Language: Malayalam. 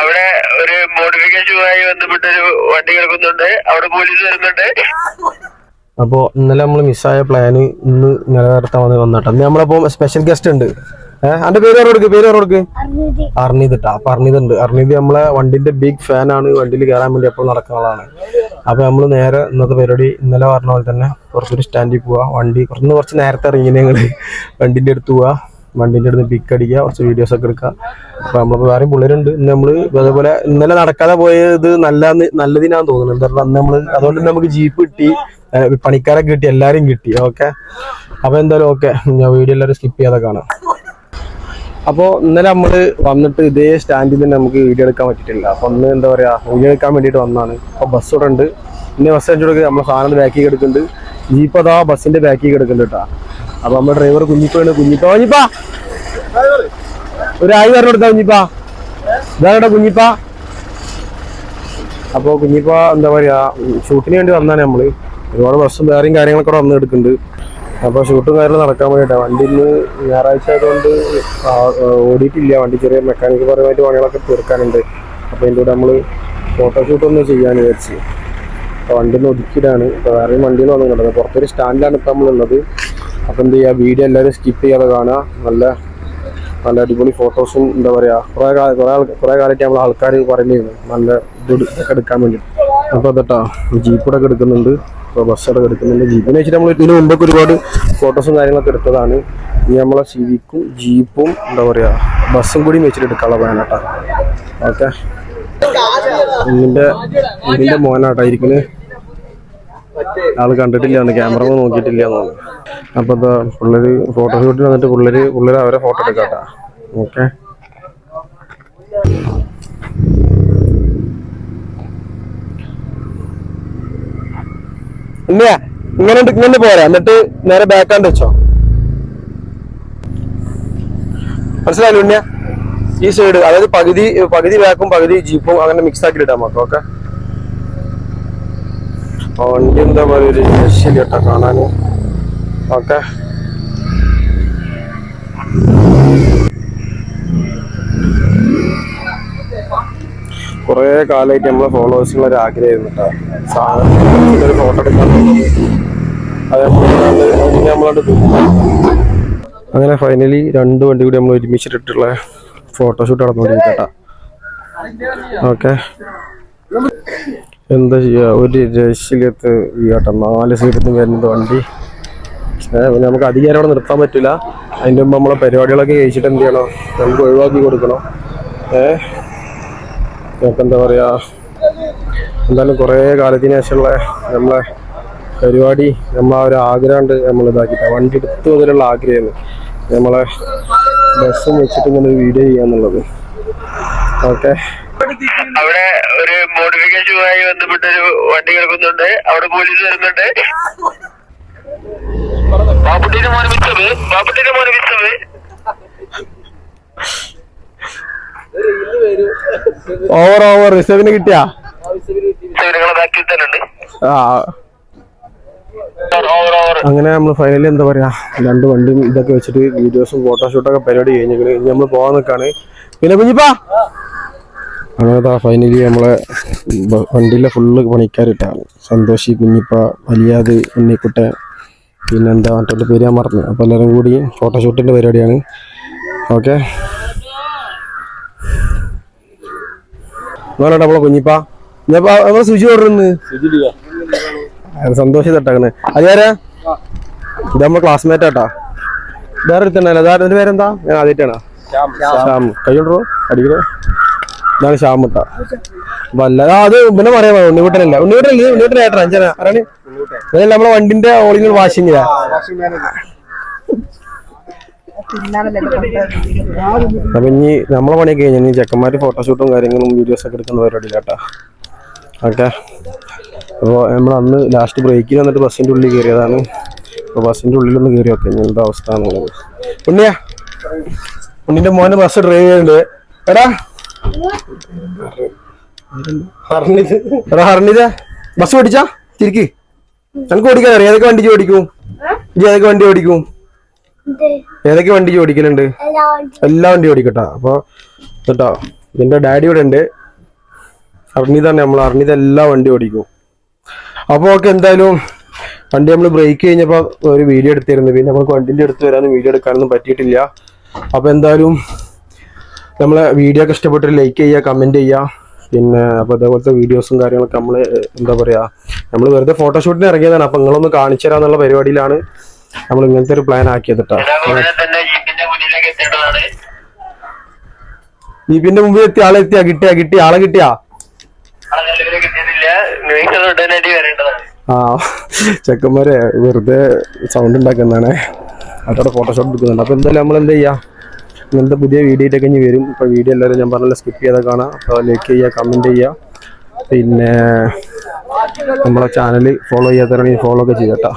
അവിടെ ഒരു മോഡിഫിക്കേഷനുമായി ബന്ധപ്പെട്ട ഒരു വണ്ടി കിടക്കുന്നുണ്ട്. അവിടെ പോലീസ് വരുന്നുണ്ട്. അപ്പോൾ ഇന്നലെ നമ്മൾ മിസ്സായ പ്ലാന് ഇന്ന് നിലനിർത്താൻ വന്ന് വന്നിട്ട്. അന്ന് നമ്മളപ്പോൾ സ്പെഷ്യൽ ഗസ്റ്റ് ഉണ്ട്. ഏഹ് അന്റെ പേര് കൊടുക്ക്? പേര് പറഞ്ഞു കൊടുക്ക്? അർണീത് ഇട്ടാ അപ്പൊ അർണീത് ഉണ്ട്. അർണീത് നമ്മളെ വണ്ടിന്റെ ബിഗ് ഫാൻ ആണ്. വണ്ടിയിൽ കയറാൻ വേണ്ടി എപ്പോൾ നടക്കുന്ന ആളാണ്. അപ്പൊ നമ്മൾ നേരെ ഇന്നത്തെ പരിപാടി ഇന്നലെ പറഞ്ഞ പോലെ തന്നെ കുറച്ചൊരു സ്റ്റാൻഡിൽ പോവാ. വണ്ടി കുറച്ച് കുറച്ച് നേരത്തെ ഇറങ്ങി ഞങ്ങൾ വണ്ടിന്റെ അടുത്ത് പോവാ. വണ്ടിന്റെ അടുത്ത് പിക്ക് അടിക്കുക കുറച്ച് വീഡിയോസ് ഒക്കെ എടുക്കുക. അപ്പൊ നമ്മളിപ്പോ വേറെയും പിള്ളേരുണ്ട്. നമ്മൾ അതേപോലെ ഇന്നലെ നടക്കാതെ പോയത് നല്ല നല്ലതിനാന്ന് തോന്നുന്നു. എന്താ നമ്മൾ അന്ന് നമ്മൾ അതുകൊണ്ട് നമുക്ക് ജീപ്പ് കിട്ടി പണിക്കാരൊക്കെ കിട്ടി എല്ലാരും കിട്ടി. ഓക്കെ? അപ്പൊ എന്തായാലും ഓക്കെ. ഞാൻ വീഡിയോ എല്ലാവരും സ്കിപ്പ് ചെയ്യാതെ കാണാം. അപ്പോൾ ഇന്നലെ നമ്മൾ വന്നിട്ട് ഇതേ സ്റ്റാൻഡിൽ തന്നെ നമുക്ക് വീഡിയോ എടുക്കാൻ പറ്റിയിട്ടില്ല. അപ്പോൾ ഒന്ന് എന്താ പറയാ വീഡിയോ എടുക്കാൻ വേണ്ടിയിട്ട് വന്നതാണ് അപ്പോൾ ബസ് ഇവിടെ ഉണ്ട്. ഇന്ന് ബസ് അടിച്ചു കൊടുക്കുക നമ്മൾ സാധനം ബാക്കി കിടക്കുന്നുണ്ട്. ജീപ്പ് അതാ ബസ്സിന്റെ ബാക്കി കിടക്കുന്നുണ്ട് കേട്ടോ. അപ്പോൾ നമ്മുടെ ഡ്രൈവർ കുഞ്ഞിപ്പാണ്. കുഞ്ഞിപ്പ കുഞ്ഞിപ്പാ. ഒരു ആയി പറഞ്ഞു കൊടുത്താ കുഞ്ഞിപ്പാ. ഇതാണ് കുഞ്ഞിപ്പ? അപ്പോൾ കുഞ്ഞിപ്പ എന്താ പറയാ ഷൂട്ടിന് വേണ്ടി വന്നാണ് നമ്മൾ. ഒരുപാട് ബസ്സും വേറെയും കാര്യങ്ങളൊക്കെ വന്ന് എടുക്കുന്നുണ്ട്. അപ്പോൾ ഷൂട്ടും കാര്യങ്ങളും നടക്കാൻ വേണ്ടിയിട്ടാണ് വണ്ടി ഇന്ന് ഞായറാഴ്ച ആയതുകൊണ്ട് ഓടിയിട്ടില്ല. വണ്ടി ചെറിയ മെക്കാനിക്കൽ പരമായിട്ട് പണികളൊക്കെ തീർക്കാനുണ്ട്. അപ്പോൾ ഇതിന്റെ കൂടെ നമ്മൾ ഫോട്ടോഷൂട്ടൊന്ന് ചെയ്യാൻ വിചാരിച്ചു. അപ്പോൾ വണ്ടി ഒന്ന് ഒതുക്കിയിട്ടാണ് ഇപ്പോൾ വേറെയും വണ്ടിയിൽ വന്നിട്ടുള്ളത് പുറത്തൊരു സ്റ്റാൻഡിലാണ് ഇപ്പോൾ നമ്മളുള്ളത്. അപ്പോൾ എന്ത് ചെയ്യുക? വീഡിയോ എല്ലാവരും സ്കിപ്പ് ചെയ്യാതെ കാണുക. നല്ല നല്ല അടിപൊളി ഫോട്ടോസും എന്താ പറയുക കുറേ കാലം കുറേ കുറേ കാലമായിട്ട് നമ്മൾ ആൾക്കാർ പറയുന്നത് നല്ല ഇത് എടു- എടുക്കാൻ വേണ്ടി. അപ്പോൾ അതെട്ടാ ജീപ്പിടൊക്കെ എടുക്കുന്നുണ്ട്. ഇപ്പോൾ ബസ്സൊക്കെ എടുക്കുന്നുണ്ട്. ജീപ്പിനെ വെച്ചിട്ട് നമ്മൾ ഇതിന് മുമ്പൊക്കെ ഒരുപാട് ഫോട്ടോസും കാര്യങ്ങളൊക്കെ എടുത്തതാണ്. ഇനി നമ്മളെ സിവിക്കും ജീപ്പും എന്താ പറയുക ബസ്സും കൂടി വെച്ചിട്ട് എടുക്കാനുള്ള പ്ലാനാട്ടാ ഓക്കെ. ഇതിന്റെ ഇതിന്റെ മോനാട്ടാ ഇരിക്കുന്നത് ആൾ കണ്ടിട്ടില്ല ക്യാമറ നോക്കിയിട്ടില്ല എന്നാണ് അപ്പൊ എന്താ പിള്ളേര് ഫോട്ടോഷൂട്ടിന് വന്നിട്ട് പിള്ളേര് പിള്ളേര് അവരെ ഫോട്ടോ എടുക്കാട്ടാ. ഓക്കെ ഇങ്ങനെ ഇങ്ങനെ പോരാ എന്നിട്ട് നേരെ ബാക്കാണ്ട് വെച്ചോ. മനസ്സിലായില്ല ഈ സൈഡ് അതായത് പകുതി പകുതി ബാക്കും പകുതി ജീപ്പും അങ്ങനെ മിക്സ് ആക്കി ഇടാൻ മതി ഓക്കെ വണ്ടി എന്താ പറയുക ഒരു രക്ഷയില്ല കേട്ടോ കാണാന് ഓക്കെ. കുറേ കാലമായിട്ട് നമ്മളെ ഫോളോവേഴ്സിനുള്ള ഒരു ആഗ്രഹമായിരുന്നു കേട്ടോ. സാധനം ഒരു ഫോട്ടോ എടുക്കാൻ അതേപോലെ അങ്ങനെ ഫൈനലി രണ്ട് വണ്ടി കൂടി നമ്മൾ ഒരുമിച്ചിട്ടിട്ടുള്ള ഫോട്ടോഷൂട്ട് നടന്നുകൊണ്ടിരിക്കട്ടാ ഓക്കെ. എന്താ ചെയ്യുക ഒരു രക്ഷയിലത്ത് വീട്ടാ നാല് സീറ്റിൽ വരുന്നത് വണ്ടി. പിന്നെ നമുക്ക് അധികം അവിടെ നിർത്താൻ പറ്റില്ല അതിന്റെ മുമ്പ് നമ്മളെ പരിപാടികളൊക്കെ കഴിച്ചിട്ട് എന്ത് ചെയ്യണം? നമുക്ക് ഒഴിവാക്കി കൊടുക്കണം. ഏഹ് നമുക്ക് എന്താ പറയാ? എന്തായാലും കുറേ കാലത്തിന് ശേഷമുള്ള നമ്മളെ പരിപാടി നമ്മളെ ആ ഒരു ആഗ്രഹം ഉണ്ട് നമ്മൾ ഇതാക്കിയിട്ട്. വണ്ടി എടുത്തു മുതലുള്ള ആഗ്രഹമാണ്. നമ്മളെ ബസ്സും വെച്ചിട്ട് ഇങ്ങനെ വീഡിയോ ചെയ്യാന്നുള്ളത്. ഓക്കെ? അവിടെ ഒരു മോഡിഫിക്കേഷനുമായി ബന്ധപ്പെട്ട ഒരു വണ്ടി കിടക്കുന്നുണ്ട്. അവിടെ പോലീസ് വരുന്നുണ്ട്. ബാബുട്ടിന്റെ മോനെ വിറ്റത് ബാബുട്ടിന്റെ മോനെ വിറ്റത് ഓവർ ഓവർ റിസർവിന് കിട്ടിയാ? നിങ്ങളെ ബാക്കിൽ തന്നെ ഉണ്ട് ആ. ഓവർ ഓവർ അങ്ങനെ നമ്മൾ ഫൈനലി എന്താ പറയാ രണ്ട് വണ്ടിയും ഇതൊക്കെ വെച്ചിട്ട് വീഡിയോസും ഫോട്ടോഷൂട്ടൊക്കെ പരിപാടി കഴിഞ്ഞു ഇനി നമ്മൾ പോകാൻ നിൽക്കാണ് പിന്നെ കുഞ്ഞിപ്പാ? അങ്ങനെ ഫൈനലി നമ്മളെ വണ്ടിയിലെ ഫുള്ള് പണിക്കാരിട്ടാണ് സന്തോഷി കുഞ്ഞിപ്പ വലിയാത് ഉണ്ണിക്കുട്ടൻ പിന്നെന്താ മറ്റൊരു പേര് ഞാൻ മറന്നു. അപ്പോൾ എല്ലാവരും കൂടി ഫോട്ടോഷൂട്ടിന്റെ പരിപാടിയാണ്. ഓക്കെ നോക്കട്ടെ നമ്മളെ കുഞ്ഞിപ്പ. ഞാൻ നമ്മളെ സുചി ഓടുന്നു സന്തോഷം തട്ടാണ് അതാരാ ഇത് നമ്മളെ ക്ലാസ്മേറ്റ് ആട്ടാ. വേറെ ഒരുത്തണ്ടല്ലോ അതാ അതിന്റെ പേരെന്താ? ഞാൻ ആദ്യമായിട്ടാണ്. ശ്യാം. കൈകൊണ്ടോ അടിക്കണോ? ഇതാണ് ശ്യാമുട്ട. ആ, അത് പിന്നെ പറയാൻ ഉണ്ണിക്കുട്ടനല്ല? ഉണ്ണിക്കുട്ടനല്ലേ? ഉണ്ണിക്കുട്ടൻ ഏട്ടാ അഞ്ചന? ആരാണ്? അതല്ല നമ്മളെ വണ്ടിന്റെ ഓളിങ്ങൾ വാഷിംഗ് അപ്പൊ ഇനി നമ്മളെ പണിയൊക്കെ കഴിഞ്ഞാൽ ഇനി ചെക്കന്മാർ ഫോട്ടോഷൂട്ടും കാര്യങ്ങളും വീഡിയോസ് ഒക്കെ എടുക്കുന്ന പരിപാടി കേട്ടാ ഓക്കെ. അപ്പോൾ നമ്മൾ അന്ന് ലാസ്റ്റ് ബ്രേക്കിൽ വന്നിട്ട് ബസ്സിന്റെ ഉള്ളിൽ കയറിയതാണ്. അപ്പോൾ ബസ്സിന്റെ ഉള്ളിലൊന്ന് കയറി നോക്കെ എന്താ അവസ്ഥ ഉണ്ണിയാ ഉണ്ണിന്റെ മോനെ ബസ് ഡ്രൈവ് ചെയ്യുന്നുണ്ട്. എടാ ഹർണിത് ബസ് ഓടിച്ചാ? തിരിക്ക്. എനിക്ക് ഓടിക്കാൻ അറിയാം? ഏതൊക്കെ വണ്ടി ഓടിക്കും? ഇജ്ജ് ഏതൊക്കെ വണ്ടി ഓടിക്കും? ഏതൊക്കെ വണ്ടി ഓടിക്കലുണ്ട്? എല്ലാ വണ്ടി ഓടിക്കട്ടാ. അപ്പൊ കേട്ടോ ഇതിന്റെ ഡാഡി ഇവിടെ ഉണ്ട്. അർണിത തന്നെ നമ്മൾ അർണിത എല്ലാ വണ്ടി ഓടിക്കും. അപ്പോൾ ഓക്കെ എന്തായാലും വണ്ടി നമ്മൾ ബ്രേക്ക് കഴിഞ്ഞപ്പോൾ ഒരു വീഡിയോ എടുത്തിരുന്നു. പിന്നെ നമുക്ക് വണ്ടിന്റെ അടുത്ത് വരാനും വീഡിയോ എടുക്കാനൊന്നും പറ്റിയിട്ടില്ല. അപ്പോൾ എന്തായാലും നമ്മളെ വീഡിയോ ഒക്കെ ഇഷ്ടപ്പെട്ട് ലൈക്ക് ചെയ്യുക കമന്റ് ചെയ്യുക. പിന്നെ അപ്പോൾ അതേപോലത്തെ വീഡിയോസും കാര്യങ്ങളൊക്കെ നമ്മൾ എന്താ പറയുക നമ്മൾ വെറുതെ ഫോട്ടോഷൂട്ടിന് ഇറങ്ങിയതാണ്. അപ്പം നിങ്ങളൊന്ന് കാണിച്ചു തരാന്നുള്ള പരിപാടിയിലാണ് നമ്മൾ ഇങ്ങനത്തെ ഒരു പ്ലാൻ ആക്കിയത് കേട്ടോ ജീപ്പിന്റെ മുമ്പിൽ എത്തി ആളെ എത്തിയാ കിട്ടിയാ കിട്ടിയ? ആളെ കിട്ടിയാ ആ ചെക്കന്മാരെ വെറുതെ സൗണ്ട് ഉണ്ടാക്കുന്നതാണ്. അതോടെ ഫോട്ടോഷോട്ട് എടുക്കുന്നുണ്ട്. അപ്പൊ എന്തായാലും നമ്മൾ എന്ത് ചെയ്യാം? ഇങ്ങനത്തെ പുതിയ വീഡിയോ ഒക്കെ ഇനി വരും. ഇപ്പോൾ വീഡിയോ എല്ലാവരും ഞാൻ പറഞ്ഞല്ലോ സ്കിപ്പ് ചെയ്താൽ കാണാം. അപ്പോൾ ലൈക്ക് ചെയ്യുക കമന്റ് ചെയ്യുക. പിന്നെ നമ്മളെ ചാനൽ ഫോളോ ചെയ്യാത്തവരാണെങ്കിൽ ഫോളോ ഒക്കെ ചെയ്യാം കേട്ടോ.